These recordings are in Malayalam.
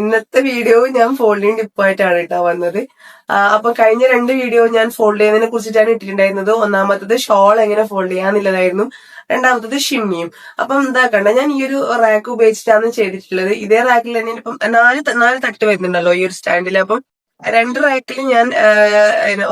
ഇന്നത്തെ വീഡിയോ ഞാൻ ഫോൾഡിങ് ടിപ്പായിട്ടാണ് കേട്ടോ വന്നത്. അപ്പൊ കഴിഞ്ഞ രണ്ട് വീഡിയോ ഞാൻ ഫോൾഡ് ചെയ്യുന്നതിനെ കുറിച്ചിട്ടാണ് ഇട്ടിട്ടുണ്ടായിരുന്നത്. ഒന്നാമത്തത് ഷോൾ എങ്ങനെ ഫോൾഡ് ചെയ്യാന്നുള്ളതായിരുന്നു. രണ്ടാമത്തത് ഷിമ്മിയും അപ്പം എന്താ കണ്ട ഞാൻ ഈ ഒരു റാക്ക് ഉപയോഗിച്ചിട്ടാണ് ചെയ്തിട്ടുള്ളത്. ഇതേ റാക്കിൽ തന്നെ ഇപ്പം നാല് നാല് തട്ട് വരുന്നുണ്ടല്ലോ ഈ ഒരു സ്റ്റാൻഡിൽ അപ്പം രണ്ട് റാക്കിൽ ഞാൻ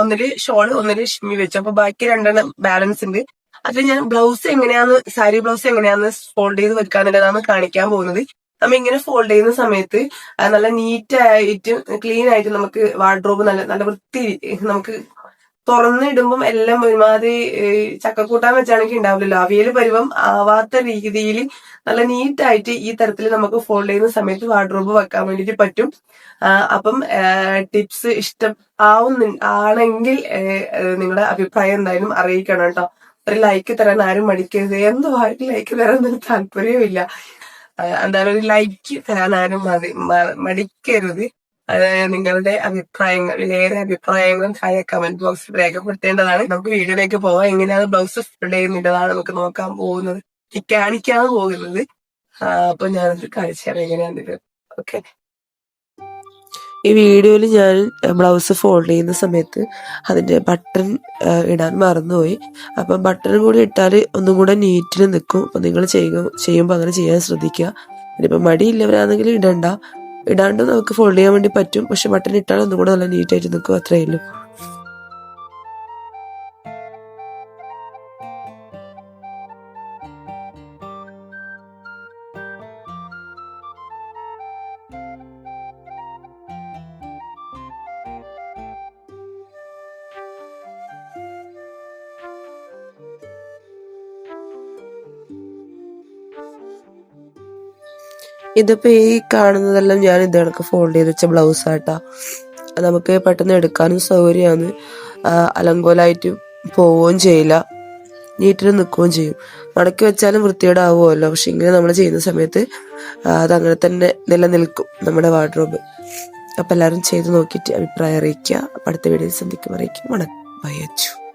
ഒന്നിൽ ഷോൾ ഒന്നിൽ ഷിമ്മി വെച്ചു. അപ്പൊ ബാക്കി രണ്ടെണ്ണം ബാലൻസ് ഉണ്ട്. അതിൽ ഞാൻ ബ്ലൗസ് എങ്ങനെയാന്ന് സാരി ബ്ലൗസ് എങ്ങനെയാന്ന് ഫോൾഡ് ചെയ്ത് വെക്കാന്നുള്ളതാണ് കാണിക്കാൻ പോകുന്നത്. നമ്മ ഇങ്ങനെ ഫോൾഡ് ചെയ്യുന്ന സമയത്ത് അത് നല്ല നീറ്റ് ആയിട്ടും ക്ലീൻ ആയിട്ട് നമുക്ക് വാർഡ്രോബ് നല്ല നല്ല വൃത്തി നമുക്ക് തുറന്നിടുമ്പം എല്ലാം ഒരുമാതിരി ചക്കക്കൂട്ടാൻ വെച്ചാണെങ്കിൽ ഉണ്ടാവില്ലല്ലോ അവിയൽ പരുവം ആവാത്ത രീതിയിൽ നല്ല നീറ്റ് ആയിട്ട് ഈ തരത്തിൽ നമുക്ക് ഫോൾഡ് ചെയ്യുന്ന സമയത്ത് വാർഡ്രോബ് വെക്കാൻ വേണ്ടിയിട്ട് പറ്റും. അപ്പം ടിപ്സ് ഇഷ്ടം ആവുന്നു ആണെങ്കിൽ നിങ്ങളുടെ അഭിപ്രായം എന്തായാലും അറിയിക്കണം കേട്ടോ. ഒരു ലൈക്ക് തരാൻ ആരും മടിക്കരുത്. എന്തുമായിട്ട് ലൈക്ക് തരാൻ താല്പര്യവും താല്പര്യമില്ല ആ, എന്തായാലും ഒരു ലൈക്ക് തരാനാരും മതി മടിക്കരുത്. നിങ്ങളുടെ അഭിപ്രായങ്ങൾ ഏറെ അഭിപ്രായങ്ങളും താഴെ കമന്റ് ബോക്സിൽ രേഖപ്പെടുത്തേണ്ടതാണ്. നമുക്ക് വീഡിയോയിലേക്ക് പോവാം. എങ്ങനെയാണ് ബ്ലൗസ് സ്പ്രെഡ് ചെയ്യുന്നതാണ് നമുക്ക് നോക്കാൻ പോകുന്നത്. കാണിക്കാതെ പോകുന്നത്. അപ്പൊ ഞാനത് കാണിച്ചു തരാം എങ്ങനെയാണിത് ഓക്കെ. ഈ വീഡിയോയിൽ ഞാൻ ബ്ലൗസ് ഫോൾഡ് ചെയ്യുന്ന സമയത്ത് അതിന്റെ ബട്ടൺ ഇടാൻ മറന്നുപോയി. അപ്പം ബട്ടൺ കൂടി ഇട്ടാൽ ഒന്നും കൂടെ നീറ്റിൽ നിൽക്കും അപ്പം നിങ്ങൾ ചെയ്യുക ചെയ്യുമ്പോൾ അങ്ങനെ ചെയ്യാൻ ശ്രദ്ധിക്കുക. ഇനിയിപ്പോൾ മടിയില്ലവരാണെങ്കിൽ ഇടണ്ട. ഇടാണ്ട് നമുക്ക് ഫോൾഡ് ചെയ്യാൻ വേണ്ടി പറ്റും. പക്ഷെ ബട്ടൺ ഇട്ടാൽ ഒന്നും കൂടെ നല്ല നീറ്റായിട്ട് നിൽക്കും അത്രയേ ഉള്ളൂ. ഇതിപ്പോ ഈ കാണുന്നതെല്ലാം ഞാൻ ഇത് കണക്ക് ഫോൾഡ് ചെയ്ത് വെച്ച ബ്ലൗസ് ആട്ടാ. നമുക്ക് പെട്ടെന്ന് എടുക്കാനും സൗകര്യമാണ് അലങ്കോലായിട്ട് പോവുകയും ചെയ്യില്ല. നീറ്റിൽ നിൽക്കുകയും ചെയ്യും. മടക്കി വെച്ചാലും വൃത്തിയോടാവുമല്ലോ പക്ഷെ ഇങ്ങനെ നമ്മൾ ചെയ്യുന്ന സമയത്ത് അത് അങ്ങനെ തന്നെ നിലനിൽക്കും നമ്മുടെ വാർഡ്രോബ് അപ്പം എല്ലാവരും ചെയ്ത് നോക്കിയിട്ട് അഭിപ്രായം അറിയിക്കുക. അടുത്ത വീഡിയോയിൽ സന്ധിക്കും. അറിയിക്കും. വണക്കം. ബൈ അച്ചു.